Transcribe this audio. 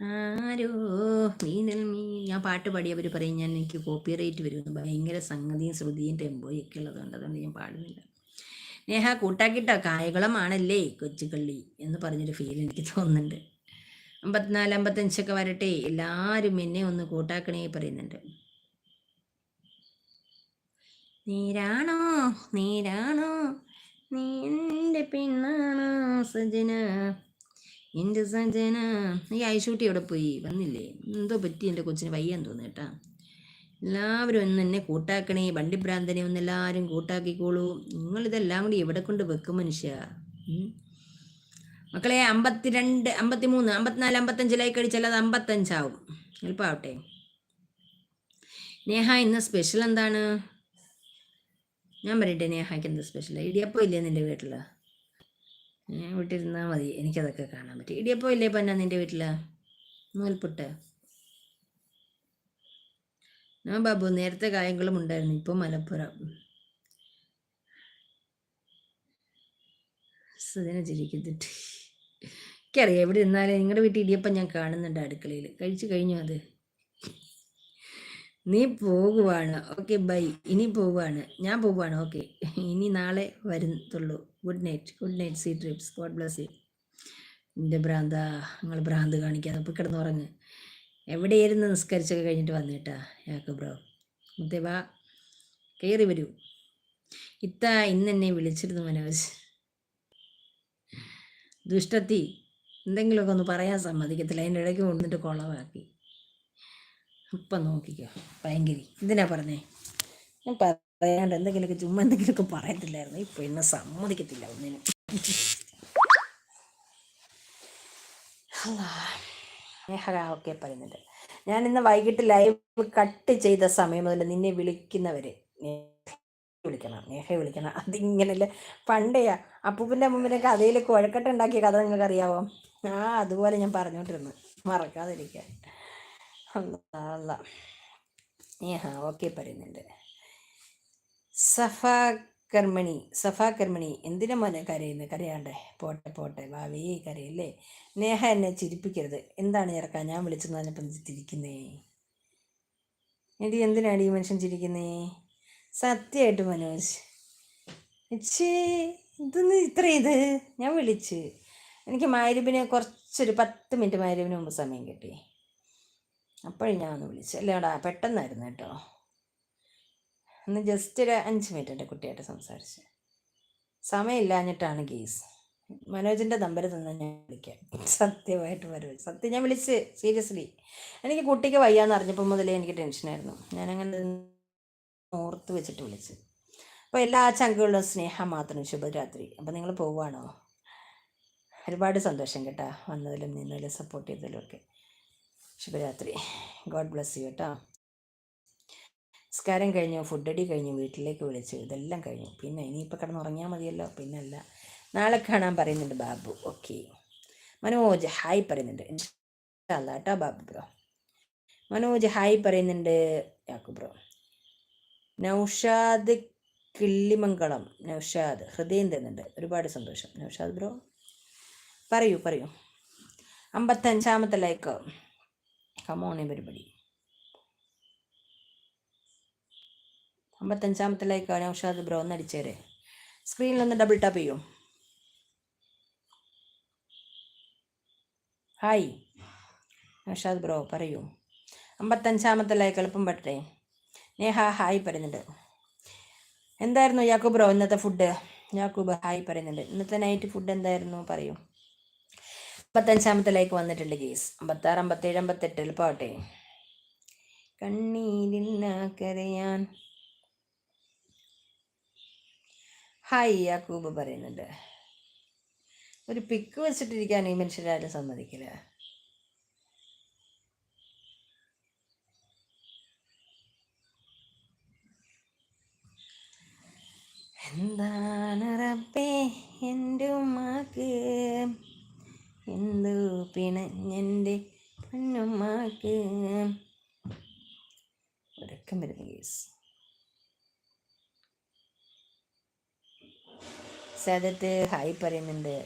ആരോ ഞാൻ പാട്ട് പാടി അവർ പറയും ഞാൻ എനിക്ക് കോപ്പി റേറ്റ് വരുമെന്ന് ഭയങ്കര സംഗതിയും ശ്രുതിയും ടെമ്പോയും ഒക്കെ ഉള്ളതുകൊണ്ട് അതുകൊണ്ട് ഞാൻ പാടുന്നില്ല. നേഹ കൂട്ടാക്കിട്ട കായകളമാണല്ലേ കൊച്ചുകള്ളി എന്ന് പറഞ്ഞൊരു ഫീൽ എനിക്ക് തോന്നുന്നുണ്ട്. അമ്പത്തിനാല് അമ്പത്തഞ്ചൊക്കെ വരട്ടെ. എല്ലാവരും എന്നെ ഒന്ന് കൂട്ടാക്കണേ പറയുന്നുണ്ട്. നീരാണോ? നീരാണോ? നീ എന്റെ പെണ്ണാണോ സജന? എന്റെ സഞ്ജന ഈ ഐഷൂട്ടി എവിടെ പോയി? വന്നില്ലേ? എന്തോ പറ്റി എന്റെ കൊച്ചിന് വയ്യാൻ തോന്നുന്നു കേട്ടാ. എല്ലാവരും ഒന്ന് എന്നെ കൂട്ടാക്കണേ. വണ്ടിഭ്രാന്തനെ ഒന്ന് എല്ലാവരും കൂട്ടാക്കിക്കോളൂ. നിങ്ങളിതെല്ലാം കൂടി എവിടെ കൊണ്ട് വെക്കും മനുഷ്യ? മക്കളെ അമ്പത്തിരണ്ട് അമ്പത്തിമൂന്ന് അമ്പത്തിനാല് അമ്പത്തഞ്ചിലായി കഴിച്ചാൽ അത് അമ്പത്തഞ്ചാവും. എളുപ്പമാവട്ടെ നേഹ ഇന്ന് സ്പെഷ്യൽ എന്താണ്? ഞാൻ പറയട്ടെ നേഹയ്ക്ക് എന്താ സ്പെഷ്യൽ? ഇടിയപ്പം ഇല്ലേ നിന്റെ വീട്ടിൽ ഞാൻ വീട്ടിലിരുന്നാൽ മതി. എനിക്കതൊക്കെ കാണാൻ പറ്റും. ഇടിയപ്പം ഇല്ലേ പന്ന നിന്റെ വീട്ടിൽ നൂൽപുട്ട്. ആ ബാബു നേരത്തെ കായങ്ങളും ഉണ്ടായിരുന്നു. ഇപ്പം മലപ്പുറം. സുദിന ചിരിക്കുന്നുണ്ട്. എനിക്കറിയാം. എവിടെ ഇരുന്നാലും നിങ്ങളുടെ വീട്ടിൽ ഇടിയപ്പം ഞാൻ കാണുന്നുണ്ട് അടുക്കളയിൽ കഴിച്ചു കഴിഞ്ഞു അത്? നീ പോകുവാണ്. ഓക്കെ ബൈ ഇനി പോവുകയാണ് ഞാൻ പോവുകയാണ് ഓക്കെ ഇനി നാളെ വരുന്നുള്ളൂ. Good night good night see trips God bless you എന്റെ ഭ്രാന്ത നിങ്ങൾ ഭ്രാന്ത് കാണിക്കാതെ അപ്പോൾ കിടന്നുറങ്ങ്. എവിടെയായിരുന്നു നിസ്കരിച്ചൊക്കെ കഴിഞ്ഞിട്ട് വന്നിട്ടാ യാക്ക് ബ്രോ? മുത്തേ വാ. കയറി വരൂ. ഇത്ത ഇന്ന് എന്നെ വിളിച്ചിരുന്നു മനോജ്. ദുഷ്ടത്തി എന്തെങ്കിലുമൊക്കെ ഒന്ന് പറയാൻ സമ്മതിക്കത്തില്ല. അതിന്റെ ഇടയ്ക്ക് കൊണ്ടിട്ട് കുളമാക്കി ഇപ്പം നോക്കിക്കോ ഭയങ്കരി. എന്തിനാ പറഞ്ഞേ? ഞാൻ പറയാണ്ട് എന്തെങ്കിലുമൊക്കെ ചുമ്മാ എന്തെങ്കിലുമൊക്കെ പറയത്തില്ലായിരുന്നു. ഇപ്പം എന്നെ സമ്മതിക്കത്തില്ല ഒന്നിനും. ഓക്കെ പറയുന്നുണ്ട്. ഞാൻ ഇന്ന് വൈകിട്ട് ലൈവ് കട്ട് ചെയ്ത സമയം മുതൽ നിന്നെ വിളിക്കുന്നവരെ വിളിക്കണം നേഹയെ വിളിക്കണം. അതിങ്ങനല്ലേ. പണ്ടേയാ അപ്പൂപ്പിന്റെ അമ്മൂപ്പിന്റെ അതേലൊക്കെ ഒഴക്കട്ടുണ്ടാക്കിയ കഥ നിങ്ങൾക്ക് അറിയാവോ ആ അതുപോലെ ഞാൻ പറഞ്ഞോണ്ടിരുന്നു. മറക്കാതിരിക്കാൻ. അല്ല ഹാ ഓക്കെ പറയുന്നുണ്ട്. സഫാ കർമ്മണി സഫാ കർമ്മണി എന്തിനാ മോനെ കരയുന്നു? കരയാണ്ടേ. പോട്ടെ പോട്ടെ. ഭാവി കരയല്ലേ? നേഹ എന്നെ ചിരിപ്പിക്കരുത്. എന്താണ് ഇറക്കാൻ ഞാൻ വിളിച്ചെന്ന് പറഞ്ഞപ്പം ചിരിക്കുന്നേ? എടി എന്തിനാണ് ഈ മനുഷ്യൻ ചിരിക്കുന്നേ? സത്യമായിട്ട് മനോജ്. ഇച്ചേ ഇതൊന്ന് ഇത്ര ഇത്? ഞാൻ വിളിച്ച്. എനിക്ക് മാരിബിനെ കുറച്ചൊരു പത്ത് മിനിറ്റ് മാരിബിന് മുമ്പ് സമയം കിട്ടി. അപ്പോഴും ഞാൻ ഒന്ന് വിളിച്ചു. അല്ലേടാ പെട്ടെന്നായിരുന്നു കേട്ടോ. ഒന്ന് ജസ്റ്റ് ഒരു അഞ്ച് മിനിറ്റ് എന്റെ കുട്ടിയായിട്ട് സംസാരിച്ച്. സമയമില്ലാഞ്ഞിട്ടാണ് കേസ് മനോജിന്റെ നമ്പർ തന്നെ ഞാൻ വിളിക്കാം സത്യമായിട്ട് വരും സത്യം ഞാൻ വിളിച്ച് സീരിയസ്ലി എനിക്ക് കുട്ടിക്ക് വയ്യാന്ന് അറിഞ്ഞപ്പോൾ മുതലേ എനിക്ക് ടെൻഷനായിരുന്നു ഞാനങ്ങനെ ഓർത്ത് വെച്ചിട്ട് വിളിച്ച്. അപ്പോൾ എല്ലാ ചങ്കുകളിലും സ്നേഹം മാത്രം ശുഭരാത്രി. അപ്പോൾ നിങ്ങൾ പോവുകയാണോ? ഒരുപാട് സന്തോഷം കേട്ടോ. വന്നതിലും നിന്നതിലും സപ്പോർട്ട് ചെയ്തതിലും ഒക്കെ. ശുഭരാത്രി. ഗോഡ് ബ്ലെസ് യു കേട്ടോ നിസ്കാരം കഴിഞ്ഞു അടി കഴിഞ്ഞു വീട്ടിലേക്ക് വിളിച്ചു. ഇതെല്ലാം കഴിഞ്ഞു. പിന്നെ ഇനിയിപ്പോൾ കിടന്നുറങ്ങിയാൽ മതിയല്ലോ. പിന്നല്ല. നാളെ കാണാൻ പറയുന്നുണ്ട് ബാബു. ഓക്കെ. മനോജ് ഹായ് പറയുന്നുണ്ട്. കേട്ടോ ബാബു ബ്രോ. മനോജ് ഹായ് പറയുന്നുണ്ട്. യാക്കു ബ്രോ. നൗഷാദ് കിള്ളിമംഗളം. നൗഷാദ്. ഹൃദയം തരുന്നുണ്ട്. ഒരുപാട് സന്തോഷം. നൗഷാദ് ബ്രോ. പറയൂ പറയൂ. അമ്പത്തഞ്ചാമത്തെ ലൈക്ക്? കമോൺ പരിപാടി. അമ്പത്തഞ്ചാമത്തെ ലൈക്ക് നൗഷാദ് ബ്രോ ഒന്ന് അടിച്ചേരെ. സ്ക്രീനിൽ ഒന്ന് ഡബിൾ ടാപ്പ് ചെയ്യൂ. ഹായ് നൗഷാദ് ബ്രോ പറയൂ. അമ്പത്തഞ്ചാമത്തെ ലൈക്ക് എളുപ്പം പറ്റേ? നേഹ ഹായ് പറയുന്നുണ്ട്. എന്തായിരുന്നു യാക്കൂബ് ബ്രോ ഇന്നത്തെ ഫുഡ് യാക്കൂബ് ഹായ് പറയുന്നുണ്ട്. ഇന്നത്തെ നൈറ്റ് ഫുഡ് എന്തായിരുന്നു? പറയൂ. മുപ്പത്തഞ്ചാമത്തിലേക്ക് വന്നിട്ടുണ്ട് കേസ് അമ്പത്താറ് അമ്പത്തേഴ് അമ്പത്തെട്ടിൽ പോട്ടെ. കണ്ണീരില്ല കരയാൻ ഹായ് യാക്കൂബ് പറയുന്നുണ്ട്. ഒരു പിക്ക് വെച്ചിട്ടിരിക്കാൻ ഈ മനുഷ്യരാരും സമ്മതിക്കില്ല. എന്താണ് റബ്ബേ എന്റെ ഉമ്മാക്ക് എന്തു പിണഞ്ഞെന്റെ പൊന്നുമാക്ക് ഉറക്കം വരുന്ന കേസ് സദത്ത് ഹായ് പറയുന്നുണ്ട്.